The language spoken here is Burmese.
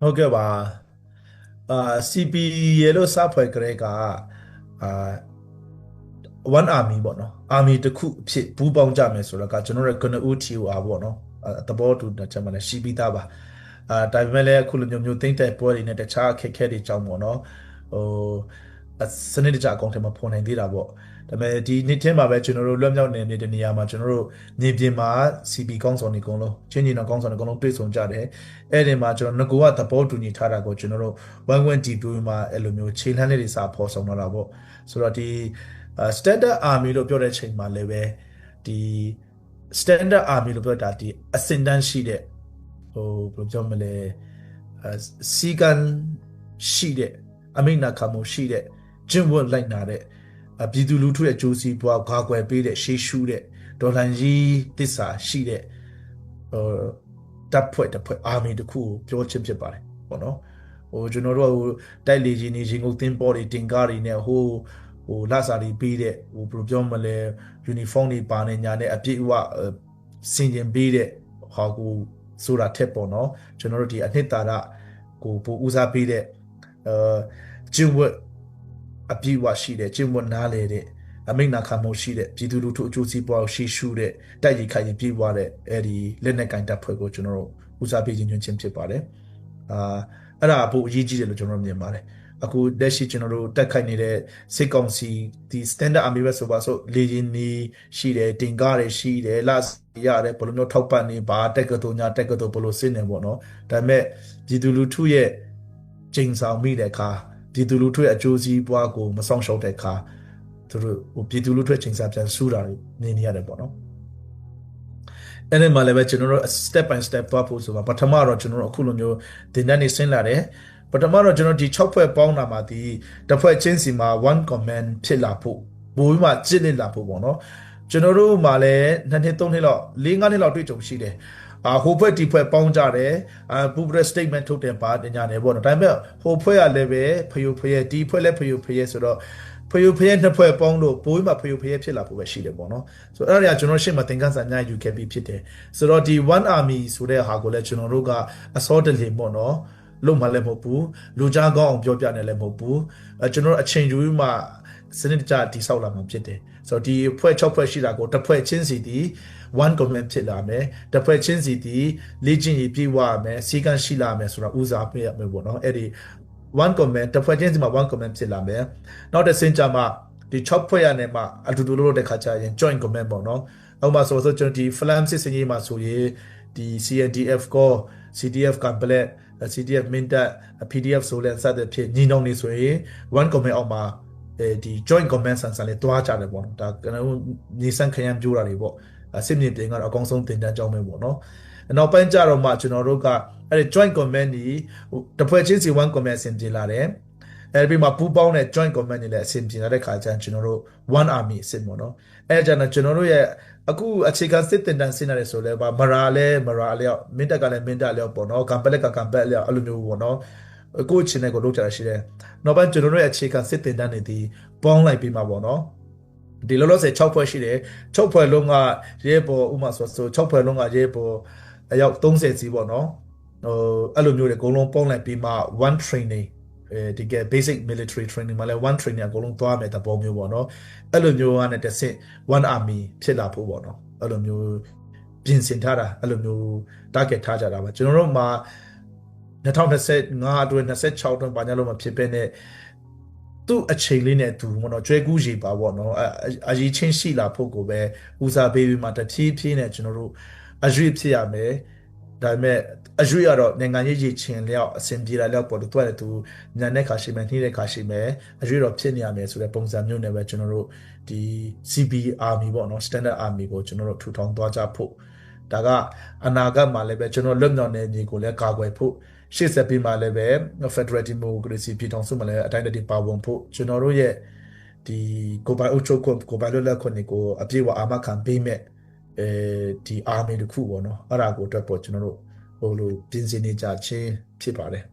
ဟုတ်ကဲ့ပါအာ CP ရေလို့စဖွဲ့ကြတဲ့ကအာ one army ပေါ့နော် army တစ်ခုအဖြစ်ပူးပေါင်းကြမယ်ဆိုတော့ကကျွန်တော်တို့ကနဦး TOR ပေါ့နော်အာသဘောတူတဲ့ချက်မှလည်းရှိပြီးသားပါအာဒါပေမဲ့လည်းအခုလိုမျိုးမျိုးသိမ့်တဲ့ပွဲတွေနဲ့တခြားအခက်အခဲတွေကြောင့်ပေါ့နော်ဟိုအ စနစ်တကျအကောင့်ထဲမှာပေါ်နိုင်သေးတာပေါ့ဒါပေမဲ့ဒီနေ့ချင်းမှာပဲကျွန်တော်တို့လွတ်မြောက်နေနေတဲ့နေရာမှာကျွန်တော်တို့နေပြင်မှာ CP ကောင်းဆောင်တွေအကုန်လုံးချင်းချင်းတော်ကောင်းဆောင်တွေအကုန်လုံးတွေ့ဆုံကြတယ်အဲ့ဒီမှာကျွန်တော်ငကိုကသဘောတူညီထားတာကိုကျွန်တော်တို့ one one deep မှာအဲ့လိုမျိုးခြေလှမ်းလေးတွေစာဖော်ဆောင်လာတာပေါ့ဆိုတော့ဒီ uh, standard army လို့ပြောတဲ့ချိန်မှာလည်းပဲဒီ standard army လို့ပြောတာဒီအစင်တန်းရှိတဲ့ဟိုဘယ်လိုပြောမလဲအဲစီကန်ရှိတဲ့အမိန့်နာခံမှုရှိတဲ့ ကျင့်ဝတ်လိုက်နာတဲ့အပြည်သူလူထုရဲ့ကြိုးစည်းပွားဂါကွယ်ပေးတဲ့ရှေးရှုတဲ့ဒေါ်လာကြီးတစ္ဆာရှိတဲ့ဟိုတပ်ဖွဲ့တပ်ဖွဲ့ army တခုကိုပြောချင်ဖြစ်ပါတယ်ပေါ့နော်ဟိုကျွန်တော်တို့ကဟိုတိုက်လေကြီးနေရင်ကုန်တင်းပေါ်တွေတင်ကားတွေနဲ့ဟိုဟိုလာစာတွေပေးတဲ့ဟိုဘယ်လိုပြောမလဲ uniform တွေပါနေညာနဲ့အပြည့်အဝစင်ကျင်ပေးတဲ့ဟာကိုဆိုတာထက်ပေါ့နော်ကျွန်တော်တို့ဒီအနှစ်သာရကိုပိုဦးစားပေးတဲ့အဲကျင့်ဝတ် အပြည့်အဝရှိတဲ့ကျင့်ဝတ်နားလေတဲ့အမိန့်နာခံမှုရှိတဲ့ပြည်သူလူထုအကျိုးစီးပွားကိုရှိရှုတဲ့တိုက်ရိုက်ခိုင်ပြေးပွားတဲ့အဲဒီလက်နက်ကင်တပ်ဖွဲ့ကိုကျွန်တော်တို့ဦးစားပေးခြင်းညွှန်ခြင်းဖြစ်ပါတယ်အာအဲ့ဒါအဖို့အရေးကြီးတယ်လို့ကျွန်တော်မြင်ပါတယ်အခုလက်ရှိကျွန်တော်တို့တက်ခိုက်နေတဲ့စစ်ကောင်စီဒီ standard army ပဲဆိုပါဆိုလေရင်နေရှိတယ်တင်ကားတွေရှိတယ်လရတယ်ဘယ်လိုမျိုးထောက်ပံ့နေပါတက်ကတူညာတက်ကတူဘယ်လိုစစ်နေပေါ့နော်ဒါပေမဲ့ပြည်သူလူထုရဲ့ချိန်ဆောင်မိတဲ့အခါ ပြည်သူလူထုရဲ့အကျိုးစီးပွားကိုမဆောင်ရှောက်တဲ့အခါသူတို့ဟိုပြည်သူလူထုရဲ့ချိန်ဆပြန်ဆူတာတွေနေနေရတယ်ပေါ့နော်အဲ့ဒီမှာလည်းပဲကျွန်တော်တို့ step by step သွားဖို့ဆိုတော့ပထမတော့ကျွန်တော်တို့အခုလိုမျိုးတင်တန်းနေဆင်းလာတယ်ပထမတော့ကျွန်တော်ဒီ6ဖွဲ့ပေါင်းတာမှာဒီတစ်ဖွဲ့ချင်းစီမှာ1 comment ဖြစ်လာဖို့ဘိုးမှာကျစ်နေလာဖို့ပေါ့နော်ကျွန်တော်တို့မှာလည်းနှစ်နှစ်သုံးနှစ်လောက်၄၅နှစ်လောက်တွေ့ကြုံရှိတယ် အာဟိုဖွဲ့ဒီဖွဲ့ပေါင်းကြတယ်အာပူပရ statement ထုတ်တယ်ပါတင်ကြတယ်ပေါ့နော်ဒါပေမဲ့ဟိုဖွဲ့ကလည်းပဲဖယိုဖယဲဒီဖွဲ့လည်းဖယိုဖယဲဆိုတော့ဖယိုဖယဲနှစ်ဖွဲ့ပေါင်းလို့ဘိုးမှာဖယိုဖယဲဖြစ်လာဖို့ပဲရှိတယ်ပေါ့နော်ဆိုတော့အဲ့ဒါကကျွန်တော်ရှေ့မှာသင်ခန်းစာအများကြီးယူခဲ့ပြီးဖြစ်တယ်ဆိုတော့ဒီ1 army ဆိုတဲ့ဟာကိုလည်းကျွန်တော်တို့ကအစောတလင်ပေါ့နော်လုံးမလည်းမဟုတ်ဘူးလူကြားကောင်းအောင်ပြောပြနေလည်းမဟုတ်ဘူးအဲကျွန်တော်အချိန်ယူမှ စနစ်တကျတိဆောက်လာမှာဖြစ်တယ်ဆိုတော့ဒီဖွဲ့6ဖွဲ့ရှိတာကိုတစ်ဖွဲ့ချင်းစီဒီ1 comment ဖြစ်လာမယ်တစ်ဖွဲ့ချင်းစီဒီလေ့ကျင့်ရေးပြေဝရမယ်စီကံရှိလာမယ်ဆိုတော့ဦးစားပေးရမယ်ပေါ့နော်အဲ့ဒီ1 comment တစ်ဖွဲ့ချင်းစီမှာ1 comment ဖြစ်လာမယ်နောက်တစ်စင်ကြမှာဒီ6ဖွဲ့ရနေမှာအတူတူလို့တဲ့ခါကျရင် joint comment ပေါ့နော်အောက်မှာဆိုဆိုကျွန်တော်ဒီ flam စစ်စင်ကြီးမှာဆိုရင်ဒီ CNDF ကို CDF က black CDF minta PDF ဆိုလဲစတဲ့ဖြစ်ညီနောင်နေဆိုရင် one comment အောက်မှာ အဲဒီ joint comment ဆန်ဆန်လေးတွားကြတယ်ပေါ့နော်ဒါကျွန်တော်ညီဆန်းခရမ်းပြိုးတာတွေပေါ့စစ်မြေပြင်ကတော့အကောင်းဆုံးတင်တန်းကြောင်းပဲပေါ့နော်နောက်ပိုင်းကြတော့မှကျွန်တော်တို့ကအဲ့ဒီ joint comment ဒီတစ်ဖွဲ့ချင်းစီ one comment ဆင်ပြေလာတယ်အဲ့ဒီမှာပူပေါင်းတဲ့ joint comment တွေလည်းအဆင်ပြေလာတဲ့ခါကျရင်ကျွန်တော်တို့ one army စစ်ပေါ့နော်အဲ့ဒါကြောင့်ကျွန်တော်တို့ရဲ့အခုအခြေခံစစ်တင်တန်းဆင်းရတယ်ဆိုလဲပါမရာလဲမရာလျောက်မင်းတက်ကလည်းမင်းတက်လျောက်ပေါ့နော်ကံပလက်ကကံပက်လျောက်အဲ့လိုမျိုးပေါ့နော် ကိုယ့်ချင်းနဲ့ကိုလုပ်ကြတာရှိတယ်နောက်ပိုင်းကျွန်တော်တို့ရဲ့အခြေခံစစ်တင်တန်းတွေဒီပေါင်းလိုက်ပြီးမှပေါ့နော်ဒီလောလောဆယ်6ဖွဲ့ရှိတယ်6ဖွဲ့လုံးကရဲပေါ်ဥမာဆိုဆို6ဖွဲ့လုံးကရဲပေါ်အယောက်30စီပေါ့နော်ဟိုအဲ့လိုမျိုးတွေအကုန်လုံးပေါင်းလိုက်ပြီးမှ one training အဲဒီက basic military training မှာလဲ one training အကုန်လုံးသွားမယ်တဘောမျိုးပေါ့နော်အဲ့လိုမျိုးကနေတစ်ဆင့် one army ဖြစ်လာဖို့ပေါ့နော်အဲ့လိုမျိုးပြင်ဆင်ထားတာအဲ့လိုမျိုး target ထားကြတာပါကျွန်တော်တို့မှာ 2025အတွင်း26အတွင်းဘာညာလို့မဖြစ်ပဲနဲ့သူ့အချိန်လေးနဲ့သူပေါ့နော်ကျွဲကူးရေပါပေါ့နော်အရေးချင်းရှိလာဖို့ကိုပဲဦးစားပေးပြီးမှတဖြည်းဖြည်းနဲ့ကျွန်တော်တို့အရွေးဖြစ်ရမယ်ဒါပေမဲ့အရွေးကတော့နိုင်ငံရေးရည်ချင်းလျောက်အဆင်ပြေလာလျောက်ပေါ်လို့တွက်တယ်သူညံတဲ့ခါရှိမယ်နှီးတဲ့ခါရှိမယ်အရွေးတော့ဖြစ်နေရမယ်ဆိုတဲ့ပုံစံမျိုးနဲ့ပဲကျွန်တော်တို့ဒီ CB Army ပေါ့နော် Standard Army ကိုကျွန်တော်တို့ထူထောင်သွားကြဖို့ဒါကအနာဂတ်မှာလည်းပဲကျွန်တော်လွတ်မြောက်နေညီကိုလည်းကာကွယ်ဖို့ ရှေ့ဆက်ပြီးမှလည်းပဲ Federal Democracy ပြည်ထောင်စုမှာလည်းအတိုင်းတည်းပါဝင်ဖို့ကျွန်တော်တို့ရဲ့ဒီကိုပိုင်အုပ်ချုပ်ခွင့်ကိုပိုင်လွတ်လပ်ခွင့်တွေကိုအပြည့်အဝအာမခံပေးမဲ့အဲဒီ army တခုပေါ့နော်အဲ့ဒါကိုအတွက်ပေါ့ကျွန်တော်တို့ဟိုလိုပြင်ဆင်နေကြချင်းဖြစ်ပါတယ်